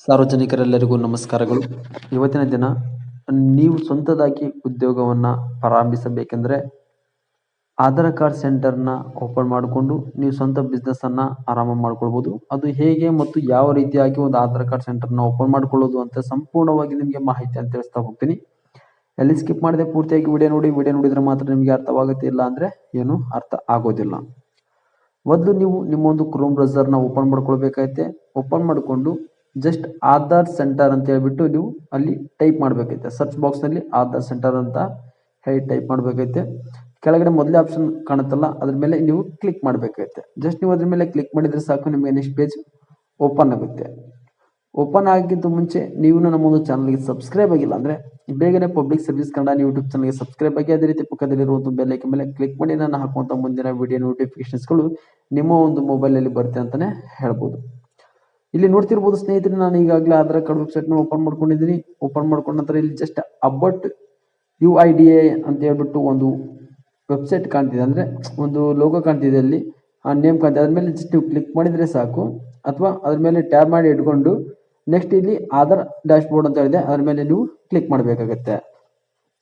ಸಾರ್ವಜನಿಕರೆಲ್ಲರಿಗೂ ನಮಸ್ಕಾರಗಳು. ಇವತ್ತಿನ ದಿನ ನೀವು ಸ್ವಂತದಾಗಿ ಉದ್ಯೋಗವನ್ನ ಪ್ರಾರಂಭಿಸಬೇಕೆಂದರೆ ಆಧಾರ್ ಕಾರ್ಡ್ ಸೆಂಟರ್ನ ಓಪನ್ ಮಾಡಿಕೊಂಡು ನೀವು ಸ್ವಂತ ಬಿಸ್ನೆಸ್ಸನ್ನು ಆರಾಮ ಮಾಡ್ಕೊಳ್ಬಹುದು ಅದು ಹೇಗೆ ಮತ್ತು ಯಾವ ರೀತಿಯಾಗಿ ಒಂದು ಆಧಾರ್ ಕಾರ್ಡ್ ಸೆಂಟರ್ನ ಓಪನ್ ಮಾಡ್ಕೊಳ್ಳೋದು ಅಂತ ಸಂಪೂರ್ಣವಾಗಿ ನಿಮಗೆ ಮಾಹಿತಿ ಅಂತ ತಿಳಿಸ್ತಾ ಹೋಗ್ತೀನಿ. ಎಲ್ಲಿ ಸ್ಕಿಪ್ ಮಾಡಿದೆ ಪೂರ್ತಿಯಾಗಿ ವಿಡಿಯೋ ನೋಡಿ, ವಿಡಿಯೋ ನೋಡಿದ್ರೆ ಮಾತ್ರ ನಿಮಗೆ ಅರ್ಥವಾಗುತ್ತೆ, ಇಲ್ಲ ಅಂದರೆ ಏನು ಅರ್ಥ ಆಗೋದಿಲ್ಲ. ಮೊದಲು ನೀವು ನಿಮ್ಮ ಒಂದು ಕ್ರೋಮ್ ಬ್ರೌಸರ್ನ ಓಪನ್ ಮಾಡ್ಕೊಳ್ಬೇಕೈತೆ ಓಪನ್ ಮಾಡಿಕೊಂಡು ಜಸ್ಟ್ ಆಧಾರ್ ಸೆಂಟರ್ ಅಂತ ಹೇಳ್ಬಿಟ್ಟು ನೀವು ಅಲ್ಲಿ ಟೈಪ್ ಮಾಡಬೇಕೈತೆ. ಸರ್ಚ್ ಬಾಕ್ಸ್ನಲ್ಲಿ ಆಧಾರ್ ಸೆಂಟರ್ ಅಂತ ಹೇಳಿ ಟೈಪ್ ಮಾಡಬೇಕೈತೆ. ಕೆಳಗಡೆ ಮೊದಲೇ ಆಪ್ಷನ್ ಕಾಣುತ್ತಲ್ಲ, ಅದ್ರ ಮೇಲೆ ನೀವು ಕ್ಲಿಕ್ ಮಾಡಬೇಕೈತೆ. ಜಸ್ಟ್ ನೀವು ಅದ್ರ ಮೇಲೆ ಕ್ಲಿಕ್ ಮಾಡಿದ್ರೆ ಸಾಕು, ನಿಮಗೆ ನೆಕ್ಸ್ಟ್ ಪೇಜ್ ಓಪನ್ ಆಗುತ್ತೆ. ಓಪನ್ ಆಗಿದ್ದು ಮುಂಚೆ ನೀವು ನಮ್ಮ ಒಂದು ಚಾನಲ್ಗೆ ಸಬ್ಸ್ಕ್ರೈಬ್ ಆಗಿಲ್ಲ ಅಂದ್ರೆ ಬೇಗನೆ ಪಬ್ಲಿಕ್ ಸರ್ವಿಸ್ ಕನ್ನಡ ಯೂಟ್ಯೂಬ್ ಚಾನಲ್ಗೆ ಸಬ್ಸ್ಕ್ರೈಬ್ ಆಗಿ ಅದೇ ರೀತಿ ಪಕ್ಕದಲ್ಲಿರುವಂಥ ಬೆಲ್ ಐಕನ್ ಮೇಲೆ ಕ್ಲಿಕ್ ಮಾಡಿ, ನಾನು ಹಾಕುವಂಥ ಮುಂದಿನ ವಿಡಿಯೋ ನೋಟಿಫಿಕೇಶನ್ಸ್ಗಳು ನಿಮ್ಮ ಒಂದು ಮೊಬೈಲಲ್ಲಿ ಬರುತ್ತೆ ಅಂತಾನೆ ಹೇಳ್ಬೋದು. ಇಲ್ಲಿ ನೋಡ್ತಿರ್ಬೋದು ಸ್ನೇಹಿತರೆ, ನಾನು ಈಗಾಗಲೇ ಆಧಾರ್ ಕಾರ್ಡ್ನ ಓಪನ್ ಮಾಡ್ಕೊಂಡಿದ್ದೀನಿ. ಓಪನ್ ಮಾಡ್ಕೊಂಡ ನಂತರ ಇಲ್ಲಿ just about U I D A ಅಂತ ಹೇಳ್ಬಿಟ್ಟು ಒಂದು ವೆಬ್ಸೈಟ್ ಕಾಣ್ತಿದೆ. ಅಂದ್ರೆ ಒಂದು ಲೋಗೋ ಕಾಣ್ತಿದೆ ಅಲ್ಲಿ. ಆ ನೇಮ್ ಕಾಣ್ತಿದೆ. ಅದ್ರ ಮೇಲೆ ಜಸ್ಟ್ ನೀವು ಕ್ಲಿಕ್ ಮಾಡಿದ್ರೆ ಸಾಕು. ಅಥವಾ ಅದ್ರ ಮೇಲೆ ಟ್ಯಾಬ್ ಮಾಡಿ ಇಟ್ಕೊಂಡು ನೆಕ್ಸ್ಟ್ ಇಲ್ಲಿ ಆಧಾರ್ ಡ್ಯಾಶ್ ಬೋರ್ಡ್ ಅಂತ ಹೇಳಿದೆ. ಅದ್ರ ಮೇಲೆ ನೀವು ಕ್ಲಿಕ್ ಮಾಡಬೇಕಾಗತ್ತೆ.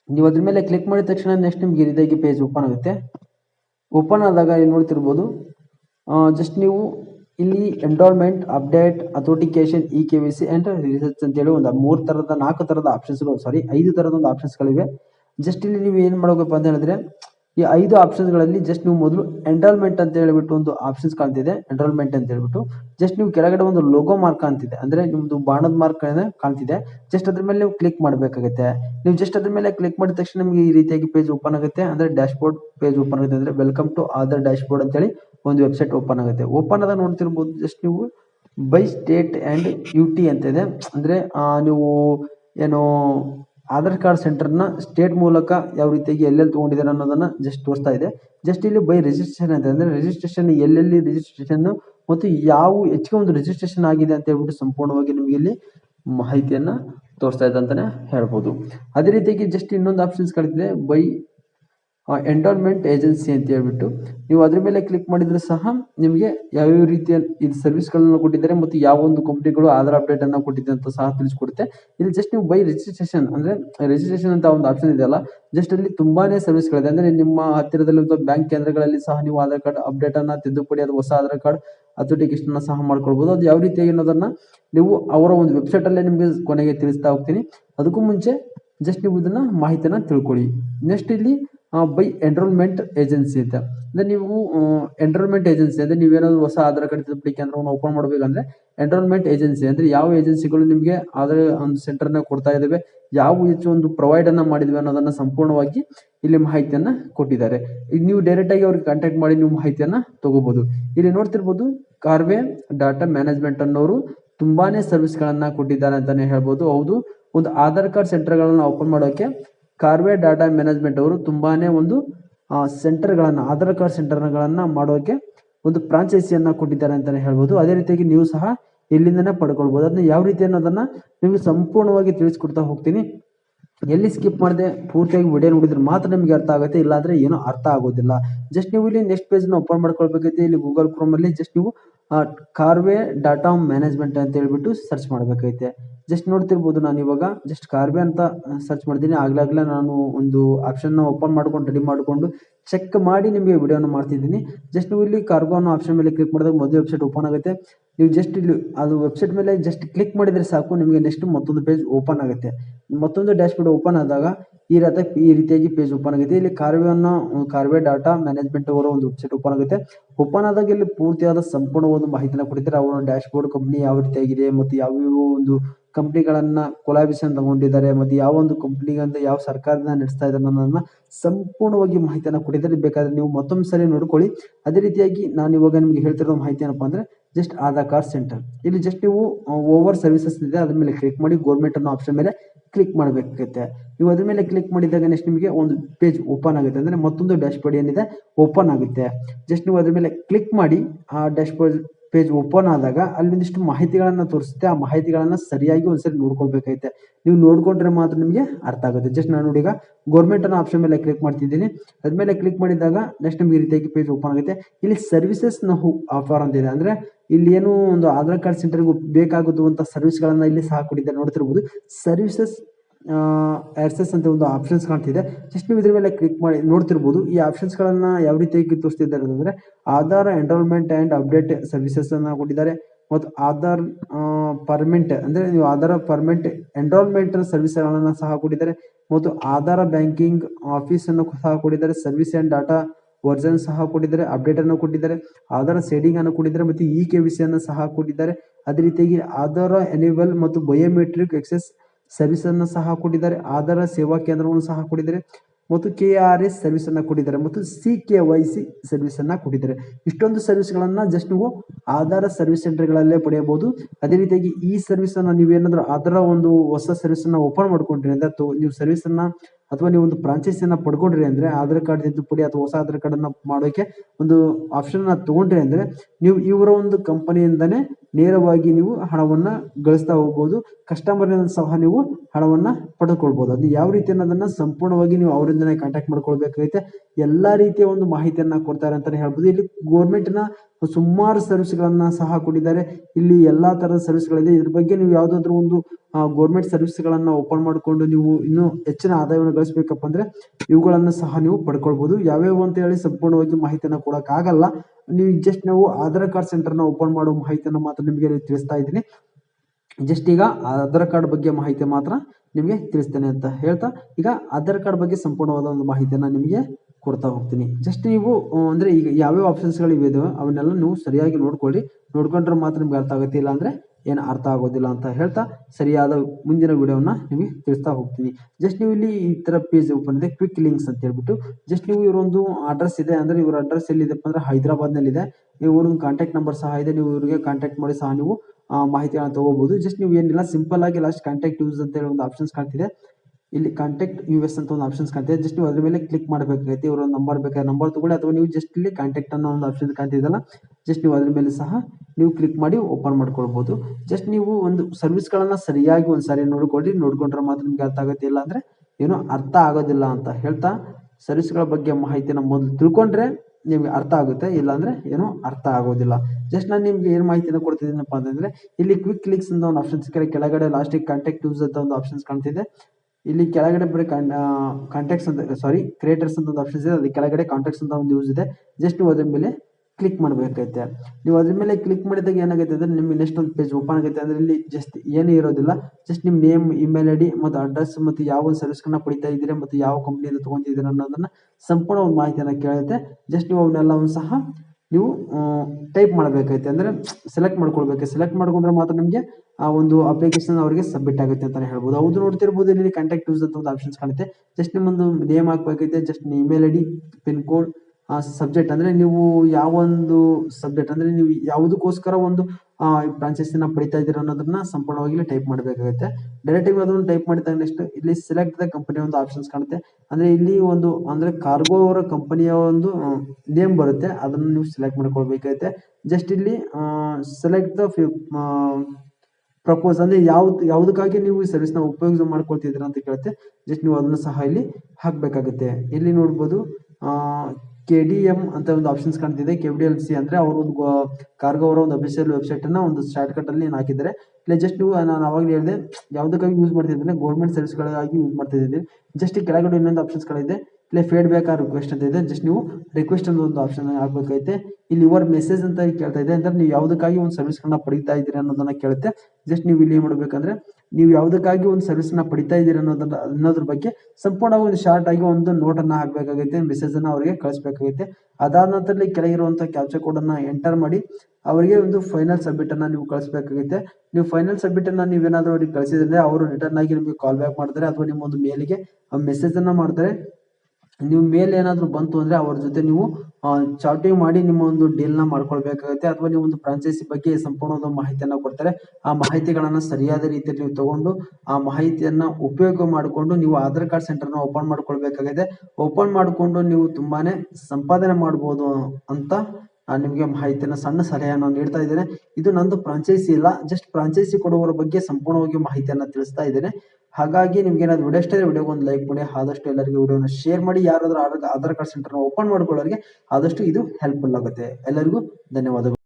ನೀವು ಅದ್ರ ಮೇಲೆ ಕ್ಲಿಕ್ ಮಾಡಿದ ತಕ್ಷಣ ನೆಕ್ಸ್ಟ್ ನಿಮ್ಗೆ ಇದಾಗಿ ಪೇಜ್ ಓಪನ್ ಆಗುತ್ತೆ. ಓಪನ್ ಆದಾಗ ಇಲ್ಲಿ ನೋಡ್ತಿರ್ಬೋದು ಜಸ್ಟ್ ನೀವು ಇಲ್ಲಿ enrolment update authentication E K C and research ಅಂತೇಳಿ ಒಂದು ಮೂರು ತರದ, ನಾಲ್ಕು ತರದ ಆಪ್ಷನ್ಸ್ಗಳು ಸಾರಿ ಐದು ತರದ ಒಂದು ಆಪ್ಷನ್ಸ್ಗಳಿವೆ ಜಸ್ಟ್ ಇಲ್ಲಿ ನೀವು ಏನು ಮಾಡಬೇಕಪ್ಪ ಅಂತ ಹೇಳಿದ್ರೆ, ಈ ಐದು ಆಪ್ಷನ್ಸ್ಗಳಲ್ಲಿ ಜಸ್ಟ್ ನೀವು ಮೊದಲು ಎನ್ರೋಲ್ಮೆಂಟ್ ಅಂತ ಹೇಳ್ಬಿಟ್ಟು ಒಂದು ಆಪ್ಷನ್ಸ್ ಕಾಣ್ತಿದೆ ಎನ್ರಾಲ್ಮೆಂಟ್ ಅಂತ ಹೇಳ್ಬಿಟ್ಟು. ಜಸ್ಟ್ ನೀವು ಕೆಳಗಡೆ ಒಂದು ಲೋಗೋ ಮಾರ್ಕ್ ಕಾಣ್ತಿದೆ, ಅಂದ್ರೆ ನಿಮ್ದು ಬಾಣದ ಮಾರ್ಕ್ ಕಾಣ್ತಿದೆ. ಜಸ್ಟ್ ಅದ್ರ ಮೇಲೆ ನೀವು ಕ್ಲಿಕ್ ಮಾಡಬೇಕಾಗುತ್ತೆ. ನೀವು ಜಸ್ಟ್ ಅದ್ರ ಮೇಲೆ ಕ್ಲಿಕ್ ಮಾಡಿದ ತಕ್ಷಣ ನಿಮಗೆ ಈ ರೀತಿಯಾಗಿ ಪೇಜ್ ಓಪನ್ ಆಗುತ್ತೆ, ಅಂದ್ರೆ ಡ್ಯಾಶ್ ಬೋರ್ಡ್ ಪೇಜ್ ಓಪನ್ ಆಗುತ್ತೆ, ಅಂದ್ರೆ welcome to Aadhaar dashboard ಅಂತೇಳಿ ಒಂದು ವೆಬ್ಸೈಟ್ ಓಪನ್ ಆಗುತ್ತೆ. ಓಪನ್ ಆದಾಗ ನೋಡ್ತಿರ್ಬೋದು ಜಸ್ಟ್ ನೀವು by state and U T ಅಂತ ಇದೆ. ಅಂದ್ರೆ ನೀವು ಏನು ಆಧಾರ್ ಕಾರ್ಡ್ ಸೆಂಟರ್ನ ಸ್ಟೇಟ್ ಮೂಲಕ ಯಾವ ರೀತಿಯಾಗಿ ಎಲ್ಲೆಲ್ಲಿ ತಗೊಂಡಿದ್ದಾರೆ ಅನ್ನೋದನ್ನ ಜಸ್ಟ್ ತೋರಿಸ್ತಾ ಇದೆ. ಜಸ್ಟ್ ಇಲ್ಲಿ ಬೈ ರಿಜಿಸ್ಟ್ರೇಷನ್ ಅಂತ ಅಂದ್ರೆ ರಿಜಿಸ್ಟ್ರೇಷನ್ ಎಲ್ಲೆಲ್ಲಿ ರಿಜಿಸ್ಟ್ರೇಷನ್ ಮತ್ತು ಯಾವ ಹೆಚ್ಚಿಗೆ ಒಂದು ರಿಜಿಸ್ಟ್ರೇಷನ್ ಆಗಿದೆ ಅಂತ ಹೇಳ್ಬಿಟ್ಟು ಸಂಪೂರ್ಣವಾಗಿ ನಿಮಗೆ ಇಲ್ಲಿ ಮಾಹಿತಿಯನ್ನ ತೋರಿಸ್ತಾ ಇದೆ ಅಂತಾನೆ ಹೇಳ್ಬೋದು. ಅದೇ ರೀತಿಯಾಗಿ ಜಸ್ಟ್ ಇನ್ನೊಂದು ಆಪ್ಷನ್ಸ್ ಕಳಿತಿದೆ. ಬೈ ಎಂಡೋಲ್ಮೆಂಟ್ ಏಜೆನ್ಸಿ ಅಂತ ಹೇಳ್ಬಿಟ್ಟು ನೀವು ಅದ್ರ ಮೇಲೆ ಕ್ಲಿಕ್ ಮಾಡಿದ್ರೆ ಸಹ ನಿಮಗೆ ಯಾವ್ಯಾವ ರೀತಿಯ ಇದು ಸರ್ವಿಸ್ಗಳನ್ನ ಕೊಟ್ಟಿದ್ದಾರೆ ಮತ್ತು ಯಾವ ಒಂದು ಕಂಪ್ನಿಗಳು ಆಧಾರ್ ಅಪ್ಡೇಟ್ ಅನ್ನ ಕೊಟ್ಟಿದೆ ಅಂತ ಸಹ ತಿಳಿಸ್ಕೊಡುತ್ತೆ. ಇಲ್ಲಿ ಜಸ್ಟ್ ನೀವು ಬೈ ರಿಜಿಸ್ಟ್ರೇಷನ್ ಅಂದ್ರೆ ರಿಜಿಸ್ಟ್ರೇಷನ್ ಅಂತ ಒಂದು ಆಪ್ಷನ್ ಇದೆಯಲ್ಲ ಜಸ್ಟ್ ಅಲ್ಲಿ ತುಂಬಾನೇ ಸರ್ವಿಸ್ಗಳಿದೆ ಅಂದ್ರೆ ನಿಮ್ಮ ಹತ್ತಿರದಲ್ಲಿರುವ ಬ್ಯಾಂಕ್ ಕೇಂದ್ರಗಳಲ್ಲಿ ಸಹ ನೀವು ಆಧಾರ್ ಕಾರ್ಡ್ ಅಪ್ಡೇಟ್ ಅನ್ನ, ತಿದ್ದುಪಡಿ ಅದು ಹೊಸ ಆಧಾರ್ ಕಾರ್ಡ್ ಅಥೆಂಟಿಕೇಶನ್ ಸಹ ಮಾಡ್ಕೊಳ್ಬಹುದು ಅದು ಯಾವ ರೀತಿಯಾಗಿ ಅನ್ನೋದನ್ನ ನೀವು ಅವರ ಒಂದು ವೆಬ್ಸೈಟ್ ಅಲ್ಲೇ ನಿಮಗೆ ಕೊನೆಗೆ ತಿಳಿಸ್ತಾ ಹೋಗ್ತೀನಿ. ಅದಕ್ಕೂ ಮುಂಚೆ ಜಸ್ಟ್ ನೀವು ಇದನ್ನ ಮಾಹಿತಿಯನ್ನ ತಿಳ್ಕೊಳ್ಳಿ. ನೆಕ್ಸ್ಟ್ ಇಲ್ಲಿ ಬೈ ಎನ್ರೋಲ್ಮೆಂಟ್ ಏಜೆನ್ಸಿ ಅಂತ. ಅಂದ್ರೆ ನೀವು ಎನ್ರೋಲ್ಮೆಂಟ್ ಏಜೆನ್ಸಿ ಅಂದ್ರೆ ನೀವೇನಾದ್ರು ಹೊಸ ಆಧಾರ್ ಕಾರ್ಡ್ ತಿದ್ದುಪಡಿ ಕೇಂದ್ರವನ್ನು ಓಪನ್ ಮಾಡಬೇಕಂದ್ರೆ ಎನ್ರೋಲ್ಮೆಂಟ್ ಏಜೆನ್ಸಿ ಅಂದ್ರೆ ಯಾವ ಏಜೆನ್ಸಿಗಳು ನಿಮಗೆ ಆಧಾರ್ ಒಂದು ಸೆಂಟರ್ನ ಕೊಡ್ತಾ ಇದ್ದಾವೆ ಯಾವ ಹೆಚ್ಚು ಒಂದು ಪ್ರೊವೈಡ್ ಅನ್ನ ಮಾಡಿದ್ವಿ ಅನ್ನೋದನ್ನ ಸಂಪೂರ್ಣವಾಗಿ ಇಲ್ಲಿ ಮಾಹಿತಿಯನ್ನ ಕೊಟ್ಟಿದ್ದಾರೆ. ಈಗ ನೀವು ಡೈರೆಕ್ಟ್ ಆಗಿ ಅವ್ರಿಗೆ ಕಾಂಟ್ಯಾಕ್ಟ್ ಮಾಡಿ ನೀವು ಮಾಹಿತಿಯನ್ನ ತಗೋಬಹುದು ಇಲ್ಲಿ ನೋಡ್ತಿರ್ಬೋದು ಕಾರ್ವೆ ಡಾಟಾ ಮ್ಯಾನೇಜ್ಮೆಂಟ್ ಅನ್ನೋರು ತುಂಬಾನೇ ಸರ್ವಿಸ್ ಗಳನ್ನ ಕೊಟ್ಟಿದ್ದಾರೆ ಅಂತಾನೆ ಹೇಳ್ಬೋದು. ಹೌದು, ಒಂದು ಆಧಾರ್ ಕಾರ್ಡ್ ಸೆಂಟರ್ ಗಳನ್ನ ಓಪನ್ ಮಾಡೋಕೆ ಕಾರ್ವೆ ಡಾಟಾ ಮ್ಯಾನೇಜ್ಮೆಂಟ್ ಅವರು ತುಂಬಾನೇ ಒಂದು ಸೆಂಟರ್ ಗಳನ್ನ ಆಧಾರ್ ಕಾರ್ಡ್ ಸೆಂಟರ್ ಗಳನ್ನ ಮಾಡೋಕೆ ಒಂದು ಫ್ರಾಂಚೈಸಿಯನ್ನ ಕೊಟ್ಟಿದ್ದಾರೆ ಅಂತಲೇ ಹೇಳ್ಬೋದು. ಅದೇ ರೀತಿಯಾಗಿ ನೀವು ಸಹ ಇಲ್ಲಿಂದನೇ ಪಡ್ಕೊಳ್ಬೋದು. ಅದನ್ನ ಯಾವ ರೀತಿ ಅನ್ನೋದನ್ನ ನಿಮಗೆ ಸಂಪೂರ್ಣವಾಗಿ ತಿಳಿಸ್ಕೊಡ್ತಾ ಹೋಗ್ತೀನಿ. ಎಲ್ಲಿ ಸ್ಕಿಪ್ ಮಾಡದೆ, ಪೂರ್ತಿಯಾಗಿ ವಿಡಿಯೋ ನೋಡಿದ್ರೆ ಮಾತ್ರ ನಿಮಗೆ ಅರ್ಥ ಆಗುತ್ತೆ, ಇಲ್ಲಾಂದ್ರೆ ಏನು ಅರ್ಥ ಆಗೋದಿಲ್ಲ. ಜಸ್ಟ್ ನೀವು ಇಲ್ಲಿ ನೆಕ್ಸ್ಟ್ ಪೇಜ್ನ ಓಪನ್ ಮಾಡ್ಕೊಳ್ಬೇಕೈತೆ, ಇಲ್ಲಿ ಗೂಗಲ್ ಕ್ರೋಮ್ ಅಲ್ಲಿ ಜಸ್ಟ್ ನೀವು ಕಾರ್ವೆ ಡಾಟಾ ಮ್ಯಾನೇಜ್ಮೆಂಟ್ ಅಂತ ಹೇಳ್ಬಿಟ್ಟು ಸರ್ಚ್ ಮಾಡ್ಬೇಕೈತೆ ಜಸ್ಟ್ ನೋಡ್ತಿರ್ಬೋದು ನಾನು ಇವಾಗ. ಜಸ್ಟ್ ಕಾರ್ಬೆ ಅಂತ ಸರ್ಚ್ ಮಾಡ್ತೀನಿ ಆಗ್ಲಾಗ್ಲೇ ನಾನು ಒಂದು ಆಪ್ಷನ್ನ ಓಪನ್ ಮಾಡ್ಕೊಂಡು ರೆಡಿ ಮಾಡಿಕೊಂಡು ಚೆಕ್ ಮಾಡಿ ನಿಮಗೆ ವಿಡಿಯೋನ ಮಾಡ್ತಿದ್ದೀನಿ. ಜಸ್ಟ್ ನೀವು ಇಲ್ಲಿ ಕಾರ್ಗೋ ಅನ್ನೋ ಆಪ್ಷನ್ ಮೇಲೆ ಕ್ಲಿಕ್ ಮಾಡಿದಾಗ ಮೊದಲು ವೆಬ್ಸೈಟ್ ಓಪನ್ ಆಗುತ್ತೆ. ನೀವು ಜಸ್ಟ್ ಇಲ್ಲಿ ಅದು ವೆಬ್ಸೈಟ್ ಮೇಲೆ ಜಸ್ಟ್ ಕ್ಲಿಕ್ ಮಾಡಿದ್ರೆ ಸಾಕು, ನಿಮಗೆ ನೆಕ್ಸ್ಟ್ ಮತ್ತೊಂದು ಪೇಜ್ ಓಪನ್ ಆಗುತ್ತೆ. ಮತ್ತೊಂದು ಡ್ಯಾಶ್ ಬೋರ್ಡ್ ಓಪನ್ ಆದಾಗ ಈ ರೀತಿ, ಈ ರೀತಿಯಾಗಿ ಪೇಜ್ ಓಪನ್ ಆಗುತ್ತೆ. ಇಲ್ಲಿ ಕಾರ್ವೆ ಅನ್ನೋ ಕಾರ್ವೆ ಡಾಟಾ ಮ್ಯಾನೇಜ್ಮೆಂಟ್ ಅವರ ಒಂದು ವೆಬ್ಸೈಟ್ ಓಪನ್ ಆಗುತ್ತೆ. ಓಪನ್ ಆದಾಗ ಇಲ್ಲಿ ಪೂರ್ತಿಯಾದ ಸಂಪೂರ್ಣ ಒಂದು ಮಾಹಿತಿನ ಕೊಡ್ತಾರೆ ಅವರ ಡ್ಯಾಶ್ ಬೋರ್ಡ್ ಕಂಪ್ನಿ ಯಾವ ರೀತಿಯಾಗಿದೆ, ಮತ್ತು ಯಾವ್ಯಾವ ಒಂದು ಕಂಪ್ನಿಗಳನ್ನ ಕೊಲಾಬಿಸನ್ ತಗೊಂಡಿದ್ದಾರೆ. ಮತ್ತೆ ಯಾವ ಒಂದು ಕಂಪನಿಗಂತ ಯಾವ ಸರ್ಕಾರದಿಂದ ನಡೆಸ್ತಾ ಇದ್ದಾರೆ ಅನ್ನೋದನ್ನ ಸಂಪೂರ್ಣವಾಗಿ ಮಾಹಿತಿಯನ್ನ ಕೊಟ್ಟಿದ್ದಾರೆ. ಬೇಕಾದ್ರೆ ನೀವು ಮತ್ತೊಂದು ಸರಿ ನೋಡ್ಕೊಳ್ಳಿ. ಅದೇ ರೀತಿಯಾಗಿ ನಾನು ಇವಾಗ ನಿಮ್ಗೆ ಹೇಳ್ತಿರೋ ಮಾಹಿತಿ ಏನಪ್ಪಾ ಅಂದ್ರೆ ಜಸ್ಟ್ ಆಧಾರ್ ಕಾರ್ಡ್ ಸೆಂಟರ್ ಇಲ್ಲಿ ಜಸ್ಟ್ ನೀವು ಓವರ್ ಸರ್ವಿಸಸ್ ಇದೆ. ಅದ್ರ ಮೇಲೆ ಕ್ಲಿಕ್ ಮಾಡಿ ಗೌರ್ಮೆಂಟ್ ಅನ್ನೋ ಆಪ್ಷನ್ ಮೇಲೆ ಕ್ಲಿಕ್ ಮಾಡಬೇಕಾಗುತ್ತೆ. ನೀವು ಅದ್ರ ಮೇಲೆ ಕ್ಲಿಕ್ ಮಾಡಿದಾಗ ನೆಕ್ಸ್ಟ್ ನಿಮಗೆ ಒಂದು ಪೇಜ್ ಓಪನ್ ಆಗುತ್ತೆ. ಅಂದ್ರೆ ಮತ್ತೊಂದು ಡ್ಯಾಶ್ ಬೋರ್ಡ್ ಏನಿದೆ ಓಪನ್ ಆಗುತ್ತೆ. ಜಸ್ಟ್ ನೀವು ಅದ್ರ ಮೇಲೆ ಕ್ಲಿಕ್ ಮಾಡಿ, ಆ ಡ್ಯಾಶ್ ಬೋರ್ಡ್ ಪೇಜ್ ಓಪನ್ ಆದಾಗ ಅಲ್ಲಿ ಒಂದಿಷ್ಟು ಮಾಹಿತಿಗಳನ್ನ ತೋರಿಸುತ್ತೆ. ಆ ಮಾಹಿತಿಗಳನ್ನ ಸರಿಯಾಗಿ ಒಂದ್ಸರಿ ನೋಡ್ಕೊಳ್ಬೇಕೈತೆ ನೀವು ನೋಡ್ಕೊಂಡ್ರೆ ಮಾತ್ರ ನಿಮಗೆ ಅರ್ಥ ಆಗುತ್ತೆ. ಜಸ್ಟ್ ನಾನು ಈಗ ಗೌರ್ಮೆಂಟ್ ಅನ್ನೋ ಆಪ್ಷನ್ ಮೇಲೆ ಕ್ಲಿಕ್ ಮಾಡ್ತಿದ್ದೀನಿ. ಅದ್ಮೇಲೆ ಕ್ಲಿಕ್ ಮಾಡಿದಾಗ ನೆಕ್ಸ್ಟ್ ನಿಮ್ಗೆ ಈ ರೀತಿಯಾಗಿ ಪೇಜ್ ಓಪನ್ ಆಗುತ್ತೆ. ಇಲ್ಲಿ ಸರ್ವಿಸಸ್ ನಾವು ಆಫರ್ ಅಂತ ಇದೆ. ಅಂದ್ರೆ ಇಲ್ಲಿ ಏನು ಒಂದು ಆಧಾರ್ ಕಾರ್ಡ್ ಸೆಂಟರ್ಗೂ ಬೇಕಾಗುವಂತ ಸರ್ವಿಸ್ಗಳನ್ನ ಇಲ್ಲಿ ಸಹ ಕೊಟ್ಟಿದ್ದಾರೆ. ನೋಡ್ತಿರ್ಬೋದು. ಸರ್ವಿಸಸ್ ಆಕ್ಸೆಸ್ ಅಂತ ಒಂದು ಆಪ್ಷನ್ಸ್ ಕಾಣ್ತಿದೆ. ಜಸ್ಟ್ ನೀವು ಇದ್ರ ಮೇಲೆ ಕ್ಲಿಕ್ ಮಾಡಿ, ನೋಡ್ತಿರ್ಬೋದು. ಈ ಆಪ್ಷನ್ಸ್ ಗಳನ್ನ ಯಾವ ರೀತಿಯಾಗಿ ತೋರಿಸ್ತಿದ್ದಾರೆ ಅಂದ್ರೆ Aadhaar enrolment and update services ಅನ್ನ ಕೊಟ್ಟಿದ್ದಾರೆ. ಮತ್ತು ಆಧಾರ್ ಪರ್ಮೆಂಟ್ ಅಂದ್ರೆ ನೀವು ಆಧಾರ್ ಪರ್ಮೆಂಟ್ ಎನ್ರೋಲ್ಮೆಂಟ್ ಸರ್ವಿಸ್ಗಳನ್ನು ಸಹ ಕೊಟ್ಟಿದ್ದಾರೆ. ಮತ್ತು ಆಧಾರ್ ಬ್ಯಾಂಕಿಂಗ್ ಆಫೀಸ್ ಅನ್ನು ಸಹ ಕೊಟ್ಟಿದ್ದಾರೆ. ಸರ್ವಿಸ್ ಅಂಡ್ ಡಾಟಾ ವರ್ಜನ್ ಸಹ ಕೊಟ್ಟಿದ್ದಾರೆ. ಅಪ್ಡೇಟ್ ಅನ್ನು ಕೊಟ್ಟಿದ್ದಾರೆ. ಆಧಾರ್ ಅನ್ನು ಕೊಟ್ಟಿದ್ದಾರೆ. ಮತ್ತು ಇ ಕೆ ವಿ ಸಿ ಅನ್ನು ಸಹ ಕೊಟ್ಟಿದ್ದಾರೆ. ಅದೇ ರೀತಿಯಾಗಿ ಆಧಾರ್ ಎನೇಬಲ್ ಮತ್ತು ಬಯೋಮೆಟ್ರಿಕ್ ಎಕ್ಸೆಸ್ ಸರ್ವಿಸ್ ಅನ್ನು ಸಹ ಕೊಟ್ಟಿದ್ದಾರೆ. ಆಧಾರ, ಸೇವಾ ಕೇಂದ್ರವನ್ನು ಸಹ ಕೊಟ್ಟಿದ್ದಾರೆ. ಮತ್ತು ಕೆ ಆರ್ ಎಸ್ ಸರ್ವಿಸ್ ಅನ್ನ ಕೊಟ್ಟಿದ್ದಾರೆ. ಮತ್ತು C K Y C service ಅನ್ನ ಕೊಟ್ಟಿದ್ದಾರೆ. ಇಷ್ಟೊಂದು ಸರ್ವಿಸ್ ಗಳನ್ನ ಜಸ್ಟ್ ನೀವು ಆಧಾರ ಸರ್ವಿಸ್ ಸೆಂಟರ್ಗಳಲ್ಲೇ ಪಡೆಯಬಹುದು. ಅದೇ ರೀತಿಯಾಗಿ ಈ ಸರ್ವಿಸ್ ಅನ್ನ ನೀವೇನಾದ್ರೂ ಅದರ ಒಂದು ಹೊಸ ಸರ್ವಿಸ್ ಅನ್ನ ಓಪನ್ ಮಾಡ್ಕೊಂಡ್ರಿ ಅಂದ್ರೆ ನೀವು ಸರ್ವಿಸ್ ಅನ್ನ ಅಥವಾ ನೀವು ಒಂದು ಫ್ರಾಂಚೈಸ್ ಅನ್ನ ಪಡ್ಕೊಂಡ್ರಿ ಅಂದ್ರೆ ಆಧಾರ್ ಕಾರ್ಡ್ ತಿದ್ದುಪಡಿ ಅಥವಾ ಹೊಸ ಆಧಾರ್ ಕಾರ್ಡ್ ಅನ್ನ ಮಾಡೋಕೆ ಒಂದು ಆಪ್ಷನ್ ಅನ್ನ ತಗೊಂಡ್ರಿ ಅಂದ್ರೆ ನೀವು ಇವರ ಒಂದು ಕಂಪನಿಯಿಂದನೇ ನೇರವಾಗಿ ನೀವು ಹಣವನ್ನ ಗಳಿಸ್ತಾ ಹೋಗ್ಬೋದು. ಕಸ್ಟಮರ್ ಸಹ ನೀವು ಹಣವನ್ನ ಪಡೆದುಕೊಳ್ಬಹುದು ಅದು ಯಾವ ರೀತಿ ಅನ್ನೋದನ್ನ ಸಂಪೂರ್ಣವಾಗಿ ನೀವು ಅವರಿಂದನೇ ಕಾಂಟ್ಯಾಕ್ಟ್ ಮಾಡ್ಕೊಳ್ಬೇಕಾಗೈತೆ. ಎಲ್ಲಾ ರೀತಿಯ ಒಂದು ಮಾಹಿತಿಯನ್ನ ಕೊಡ್ತಾರೆ ಅಂತಾನೆ ಹೇಳ್ಬೋದು. ಇಲ್ಲಿ ಗೋರ್ಮೆಂಟ್ನ ಸುಮಾರು ಸರ್ವಿಸ್ಗಳನ್ನ ಸಹ ಕೊಟ್ಟಿದ್ದಾರೆ. ಇಲ್ಲಿ ಎಲ್ಲಾ ತರದ ಸರ್ವಿಸ್ಗಳಿದೆ ಇದ್ರ ಬಗ್ಗೆ ನೀವು ಯಾವ್ದಾದ್ರು ಒಂದು ಗೋರ್ಮೆಂಟ್ ಸರ್ವಿಸ್ಗಳನ್ನ ಓಪನ್ ಮಾಡಿಕೊಂಡು ನೀವು ಇನ್ನೂ ಹೆಚ್ಚಿನ ಆದಾಯವನ್ನು ಗಳಿಸಬೇಕಪ್ಪ ಅಂದ್ರೆ ಇವುಗಳನ್ನ ಸಹ ನೀವು ಪಡ್ಕೊಳ್ಬಹುದು ಯಾವ್ಯಾವ ಅಂತ ಹೇಳಿ ಸಂಪೂರ್ಣವಾಗಿ ಮಾಹಿತಿಯನ್ನ ಕೊಡಕ್ ಆಗಲ್ಲ ನೀವು ಜಸ್ಟ್ ನಾವು ಆಧಾರ್ ಕಾರ್ಡ್ ಸೆಂಟರ್ನ ಓಪನ್ ಮಾಡೋ ಮಾಹಿತಿಯನ್ನು ಮಾತ್ರ ನಿಮಗೆ ತಿಳಿಸ್ತಾ ಇದ್ದೀನಿ. ಜಸ್ಟ್ ಈಗ ಆಧಾರ್ ಕಾರ್ಡ್ ಬಗ್ಗೆ ಮಾಹಿತಿ ಮಾತ್ರ ನಿಮಗೆ ತಿಳಿಸ್ತೇನೆ ಅಂತ ಹೇಳ್ತಾ, ಈಗ ಆಧಾರ್ ಕಾರ್ಡ್ ಬಗ್ಗೆ ಸಂಪೂರ್ಣವಾದ ಒಂದು ಮಾಹಿತಿಯನ್ನು ನಿಮಗೆ ಕೊಡ್ತಾ ಹೋಗ್ತೀನಿ. ಜಸ್ಟ್ ನೀವು, ಅಂದ್ರೆ ಈಗ ಯಾವ್ಯಾವ ಆಪ್ಷನ್ಸ್ಗಳು ಇವೆ ಅವನ್ನೆಲ್ಲ ನೀವು ಸರಿಯಾಗಿ ನೋಡ್ಕೊಳ್ಳಿ. ನೋಡ್ಕೊಂಡ್ರೆ ಮಾತ್ರ ನಿಮ್ಗೆ ಅರ್ಥ ಆಗುತ್ತೆ ಇಲ್ಲ ಅಂದ್ರೆ ಏನು ಅರ್ಥ ಆಗೋದಿಲ್ಲ ಅಂತ ಹೇಳ್ತಾ ಸರಿಯಾದ ಮುಂದಿನ ವಿಡಿಯೋನ ನಿಮಗೆ ತಿಳಿಸ್ತಾ ಹೋಗ್ತೀನಿ. ಜಸ್ಟ್ ನೀವು ಇಲ್ಲಿ ಈ ತರ ಪೇಜ್ ಓಪನ್ ಇದೆ ಕ್ವಿಕ್ ಲಿಂಕ್ಸ್ ಅಂತ ಹೇಳ್ಬಿಟ್ಟು ಜಸ್ಟ್ ನೀವು ಇವರೊಂದು ಅಡ್ರೆಸ್ ಇದೆ ಅಂದ್ರೆ ಇವ್ರ ಅಡ್ರೆಸ್ ಎಲ್ಲಿದೆಪ್ಪ ಅಂದ್ರೆ ಹೈದರಾಬಾದ್ನಲ್ಲಿದೆ. ಇದೆ ಇವ್ರದ್ದು ಕಾಂಟ್ಯಾಕ್ಟ್ ನಂಬರ್ ಸಹ ಇದೆ, ನೀವು ಇವರಿಗೆ ಕಾಂಟ್ಯಾಕ್ಟ್ ಮಾಡಿ ಸಹ ನೀವು ಮಾಹಿತಿಯನ್ನು ತಗೋಬಹುದು ಜಸ್ಟ್ ನೀವು ಏನಿಲ್ಲ ಸಿಂಪಲ್ ಆಗಿ ಲಾಸ್ಟ್ ಕಾಂಟ್ಯಾಕ್ಟ್ ಯೂಸ್ ಅಂತ ಹೇಳಿ ಒಂದು ಆಪ್ಷನ್ಸ್ ಕಾಣ್ತಿದೆ. ಇಲ್ಲಿ ಕಾಂಟ್ಯಾಕ್ಟ್ ಯು ಎಸ್ ಅಂತ ಒಂದು ಆಪ್ಷನ್ಸ್ ಕಾಣ್ತಿದೆ. ಜಸ್ಟ್ ನೀವು ಅದ್ರ ಮೇಲೆ ಕ್ಲಿಕ್ ಮಾಡಬೇಕಾಗೈತೆ, ಇವರ ನಂಬರ್ ಬೇಕಾದ್ರೆ ನಂಬರ್ ತಗೊಳ್ಳಿ, ಅಥವಾ ನೀವು ಜಸ್ಟ್ ಇಲ್ಲಿ ಕಾಂಟ್ಯಾಕ್ಟ್ ಅನ್ನೋ ಒಂದು ಆಪ್ಷನ್ ಕಾಣ್ತಿದೆಯಲ್ಲ ಜಸ್ಟ್ ನೀವು ಅದ್ರ ಮೇಲೆ ಸಹ ನೀವು ಕ್ಲಿಕ್ ಮಾಡಿ ಓಪನ್ ಮಾಡ್ಕೊಳ್ಬಹುದು ಜಸ್ಟ್ ನೀವು ಒಂದು ಸರ್ವಿಸ್ಗಳನ್ನ ಸರಿಯಾಗಿ ಒಂದು ಸಾರಿ ನೋಡ್ಕೊಳ್ಳಿ ನೋಡ್ಕೊಂಡ್ರೆ ಮಾತ್ರ ನಿಮ್ಗೆ ಅರ್ಥ ಆಗುತ್ತೆ. ಇಲ್ಲ ಅಂದ್ರೆ ಏನೋ ಅರ್ಥ ಆಗೋದಿಲ್ಲ ಅಂತ ಹೇಳ್ತಾ ಸರ್ವಿಸ್ಗಳ ಬಗ್ಗೆ ಮಾಹಿತಿನ ಮೊದಲು ತಿಳ್ಕೊಂಡ್ರೆ ನಿಮ್ಗೆ ಅರ್ಥ ಆಗುತ್ತೆ. ಇಲ್ಲಾಂದ್ರೆ ಏನೋ ಅರ್ಥ ಆಗೋದಿಲ್ಲ. ಜಸ್ಟ್ ನಾನು ನಿಮ್ಗೆ ಏನು ಮಾಹಿತಿನ ಕೊಡ್ತಿದ್ದೀನಪ್ಪ ಅಂತಂದ್ರೆ ಇಲ್ಲಿ ಕ್ವಿಕ್ ಕ್ಲಿಕ್ಸ್ ಅಂತ ಒಂದು ಆಪ್ಷನ್ಸ್ ಕೆಳಗಡೆ ಲಾಸ್ಟಿಗೆ ಕಾಂಟ್ಯಾಕ್ಟ್ ಯೂಸ್ ಅಂತ ಒಂದು ಆಪ್ಷನ್ಸ್ ಕಾಣ್ತಿದೆ. ಇಲ್ಲಿ ಕೆಳಗಡೆ ಬರೀ ಕಾಂಟ್ಯಾಕ್ಟ್ಸ್ ಅಂತ ಸಾರಿ ಕ್ರಿಯೇಟರ್ಸ್ ಅಂತ ಒಂದು ಆಪ್ಷನ್ಸ್ ಇದೆ. ಅದಕ್ಕೆ ಕೆಳಗಡೆ ಕಾಂಟ್ಯಾಕ್ಟ್ಸ್ ಅಂತ ಒಂದು ಯೂಸ್ ಇದೆ. ಜಸ್ಟ್ ಅದ್ರ ಮೇಲೆ ಕ್ಲಿಕ್ ಮಾಡಬೇಕೈತೆ ನೀವು ಅದ್ರ ಮೇಲೆ ಕ್ಲಿಕ್ ಮಾಡಿದಾಗ ಏನಾಗೈತೆ ಅಂದ್ರೆ ನಿಮ್ಗೆ ನೆಕ್ಸ್ಟ್ ಒಂದು ಪೇಜ್ ಓಪನ್ ಆಗೈತೆ ಅಂದ್ರೆ ಇಲ್ಲಿ ಜಸ್ಟ್ ಏನೂ ಇರೋದಿಲ್ಲ. ಜಸ್ಟ್ ನಿಮ್ಮ ನೇಮ್ ಇಮೇಲ್ ಐ ಡಿ ಮತ್ತು ಅಡ್ರೆಸ್ ಮತ್ತು ಯಾವ ಒಂದು ಸರ್ವಿಸ್ಗಳನ್ನ ಪಡಿತಾ ಇದ್ದೀರಿ ಮತ್ತು ಯಾವ ಕಂಪ್ನಿಯಿಂದ ತೊಗೊಂತಿದ್ದೀರಾ ಅನ್ನೋದನ್ನ ಸಂಪೂರ್ಣ ಒಂದು ಮಾಹಿತಿಯನ್ನು ಕೇಳುತ್ತೆ. ಜಸ್ಟ್ ನೀವು ಅವನ್ನೆಲ್ಲವನ್ನು ಸಹ ನೀವು ಟೈಪ್ ಮಾಡಬೇಕೈತೆ ಅಂದ್ರೆ ಸೆಲೆಕ್ಟ್ ಮಾಡ್ಕೊಳ್ಬೇಕು. ಸೆಲೆಕ್ಟ್ ಮಾಡ್ಕೊಂಡ್ರೆ ಮಾತ್ರ ನಿಮಗೆ, ಆ ಒಂದು ಅಪ್ಲಿಕೇಶನ್ ಅವರಿಗೆ ಸಬ್ಮಿಟ್ ಆಗುತ್ತೆ ಅಂತ ಹೇಳ್ಬೋದು. ಹೌದು, ನೋಡ್ತಿರ್ಬೋದು, ಇಲ್ಲಿ ಕಾಂಟ್ಯಾಕ್ಟ್ ಯೂಸ್ ಅಂತ ಒಂದು ಆಪ್ಷನ್ಸ್ ಕಾಣುತ್ತೆ. ಜಸ್ಟ್ ನಿಮ್ಮೊಂದು name ಹಾಕ್ಬೇಕೈತೆ just email I D pin code subject ಅಂದ್ರೆ ನೀವು ಯಾವ ಒಂದು ಸಬ್ಜೆಕ್ಟ್ ಅಂದ್ರೆ ನೀವು ಯಾವುದಕ್ಕೋಸ್ಕರ ಒಂದು ಫ್ರಾಂಚೈಸಿನ ಪಡಿತಾ ಇದ್ದೀರ ಅನ್ನೋದನ್ನ ಸಂಪೂರ್ಣವಾಗಿ ಟೈಪ್ ಮಾಡಬೇಕಾಗುತ್ತೆ. ಡೈರೆಕ್ಟ್ ಆಗಿ ಅದನ್ನು ಟೈಪ್ ಮಾಡಿದಾಗ ನೆಕ್ಸ್ಟ್ ಇಲ್ಲಿ ಸೆಲೆಕ್ಟ್ ದ ಕಂಪನಿ ಒಂದು ಆಪ್ಷನ್ಸ್ ಕಾಣುತ್ತೆ. ಅಂದ್ರೆ ಇಲ್ಲಿ ಒಂದು, ಅಂದ್ರೆ ಕಾರ್ಗೋ ಅವರ ಕಂಪನಿಯ ಒಂದು ನೇಮ್ ಬರುತ್ತೆ. ಅದನ್ನು ನೀವು ಸೆಲೆಕ್ಟ್ ಮಾಡ್ಕೊಳ್ಬೇಕಾಗುತ್ತೆ. ಜಸ್ಟ್ ಇಲ್ಲಿ ಸೆಲೆಕ್ಟ್ ದ ಪ್ರಪೋಸ್ ಅಂದ್ರೆ ಯಾವ್ದು, ಯಾವುದಕ್ಕಾಗಿ ನೀವು ಈ ಸರ್ವಿಸ್ನ ಉಪಯೋಗ ಮಾಡ್ಕೊಳ್ತಿದ್ದೀರಾ ಅಂತ ಕೇಳುತ್ತೆ. ಜಸ್ಟ್ ನೀವು ಅದನ್ನು ಸಹ ಇಲ್ಲಿ ಹಾಕ್ಬೇಕಾಗುತ್ತೆ. ಇಲ್ಲಿ ನೋಡ್ಬೋದು ಕೆ ಡಿ ಎಂ ಅಂತ ಒಂದು ಆಪ್ಷನ್ಸ್ ಕಾಣ್ತಿದೆ. ಕೆ ಡಿ ಎಲ್ ಸಿ ಅಂದ್ರೆ ಅವರು ಒಂದು ಕಾರ್ಗೋ ಅವರ ಒಂದು ಅಫಿಷಿಯಲ್ ವೆಬ್ಸೈಟ್ ಅನ್ನ ಒಂದು ಶಾರ್ಟ್ ಕಟ್ ಅಲ್ಲಿ ಹಾಕಿದ್ದಾರೆ. ಇಲ್ಲ ಜಸ್ಟ್ ನೀವು ನಾನು ಅವಾಗಲೇ ಹೇಳಿದೆ, ಯಾವುದಕ್ಕಾಗಿ ಯೂಸ್ ಮಾಡ್ತಿದ್ರೆ ಗೌರ್ಮೆಂಟ್ ಸರ್ವಿಸ್ಗಳಿಗಾಗಿ ಯೂಸ್ ಮಾಡ್ತಿದ್ದೀನಿ ಜಸ್ಟ್ ಕೆಳಗಡೆ ಇನ್ನೊಂದು ಆಪ್ಷನ್ಸ್ ಗಳಿದೆ. ಇಲ್ಲ ಫೇಡ್ ಬೇಕಾ ರಿಕ್ವೆಸ್ಟ್ ಅಂತ ಇದೆ. ಜಸ್ಟ್ ನೀವು ರಿಕ್ವೆಸ್ಟ್ ಅನ್ನೋ ಒಂದು ಆಪ್ಷನ್ ಹಾಕ್ಬೇಕೈತೆ ಇಲ್ಲಿ ಯುವರ್ ಮೆಸೇಜ್ ಅಂತ ಕೇಳ್ತಾ ಇದೆ. ಅಂದ್ರೆ ನೀವು ಯಾವುದಕ್ಕಾಗಿ ಒಂದು ಸರ್ವಿಸ್ಗಳನ್ನ ಪಡೀತಾ ಇದ್ದೀರಿ ಅನ್ನೋದನ್ನ ಕೇಳುತ್ತೆ. ಜಸ್ಟ್ ನೀವು ಇಲ್ಲಿ ಏನ್ ಮಾಡ್ಬೇಕಂದ್ರೆ ನೀವು ಯಾವುದಕ್ಕಾಗಿ ಒಂದು ಸರ್ವಿಸ್ನ ಪಡಿತಾ ಇದ್ದೀರಾ ಅನ್ನೋದ್ರ ಅನ್ನೋದ್ರ ಬಗ್ಗೆ ಸಂಪೂರ್ಣವಾಗಿ ಒಂದು ಶಾರ್ಟ್ ಆಗಿ ಒಂದು ನೋಟನ್ನು ಅನ್ನ ಹಾಕ್ಬೇಕಾಗುತ್ತೆ ಮೆಸೇಜ್ ಅನ್ನ ಅವರಿಗೆ ಕಳಿಸ್ಬೇಕಾಗೈತೆ ಅದಾದ ನಂತರ ಕೆಳಗಿರುವಂತಹ ಕ್ಯಾಪ್ಚರ್ ಕೋಡ್ ಅನ್ನ ಎಂಟರ್ ಮಾಡಿ ಅವರಿಗೆ ಒಂದು ಫೈನಲ್ ಸಬ್ಮಿಟ್ ಅನ್ನ ನೀವು ಕಳಿಸ್ಬೇಕಾಗೈತೆ ನೀವು ಫೈನಲ್ ಸಬ್ಮಿಟ್ ಅನ್ನ ನೀವೇನಾದ್ರೂ ಅವ್ರಿಗೆ ಕಳಿಸಿದ್ರೆ ಅವರು ರಿಟರ್ನ್ ಆಗಿ ನಿಮಗೆ ಕಾಲ್ ಬ್ಯಾಕ್ ಮಾಡ್ತಾರೆ ಅಥವಾ ನಿಮ್ಮ ಒಂದು ಮೇಲಿಗೆ ಮೆಸೇಜ್ ಅನ್ನ ಮಾಡ್ತಾರೆ. ನೀವು ಮೇಲೆ ಏನಾದ್ರು ಬಂತು ಅಂದ್ರೆ ಅವ್ರ ಜೊತೆ ನೀವು ಚಾಟಿಂಗ್ ಮಾಡಿ ನಿಮ್ಮ ಒಂದು ಡೀಲ್ನ ಮಾಡ್ಕೊಳ್ಬೇಕಾಗುತ್ತೆ ಅಥವಾ ನೀವು ಒಂದು ಫ್ರಾಂಚೈಸಿ ಬಗ್ಗೆ ಸಂಪೂರ್ಣವಾದ ಮಾಹಿತಿಯನ್ನ ಕೊಡ್ತಾರೆ. ಆ ಮಾಹಿತಿಗಳನ್ನ ಸರಿಯಾದ ರೀತಿಯಲ್ಲಿ ನೀವು ತಗೊಂಡು ಆ ಮಾಹಿತಿಯನ್ನ ಉಪಯೋಗ ಮಾಡಿಕೊಂಡು ನೀವು ಆಧಾರ್ ಕಾರ್ಡ್ ಸೆಂಟರ್ನ ಓಪನ್ ಮಾಡ್ಕೊಳ್ಬೇಕಾಗಿದೆ ಓಪನ್ ಮಾಡಿಕೊಂಡು ನೀವು ತುಂಬಾನೇ ಸಂಪಾದನೆ ಮಾಡಬಹುದು ಅಂತ ಆ, ನಿಮಗೆ ಮಾಹಿತಿನ ಸಣ್ಣ ಸಲಹೆಯನ್ನು ನೀಡ್ತಾ ಇದ್ದೇನೆ. ಇದು ನಂದು ಫ್ರಾಂಚೈಸಿ ಇಲ್ಲ ಜಸ್ಟ್ ಫ್ರಾಂಚೈಸಿ ಕೊಡುವವರ ಬಗ್ಗೆ ಸಂಪೂರ್ಣವಾಗಿ ಮಾಹಿತಿಯನ್ನ ತಿಳಿಸ್ತಾ ಇದ್ದೇನೆ. ಹಾಗಾಗಿ ನಿಮ್ಗೆ ಏನಾದ್ರು ವಿಡಿಯೋ ಇಷ್ಟ ವಿಡಿಯೋಗೆ ಒಂದು ಲೈಕ್ ಮಾಡಿ, ಆದಷ್ಟು ಎಲ್ಲರಿಗೂ ವಿಡಿಯೋನ ಶೇರ್ ಮಾಡಿ, ಯಾರಾದ್ರೂ ಆಧಾರ್ ಕಾರ್ಡ್ ಸೆಂಟರ್ ಓಪನ್ ಮಾಡ್ಕೊಳ್ಳೋರಿಗೆ ಆದಷ್ಟು ಇದು ಹೆಲ್ಪ್ಫುಲ್ ಆಗುತ್ತೆ. ಎಲ್ಲರಿಗೂ ಧನ್ಯವಾದಗಳು.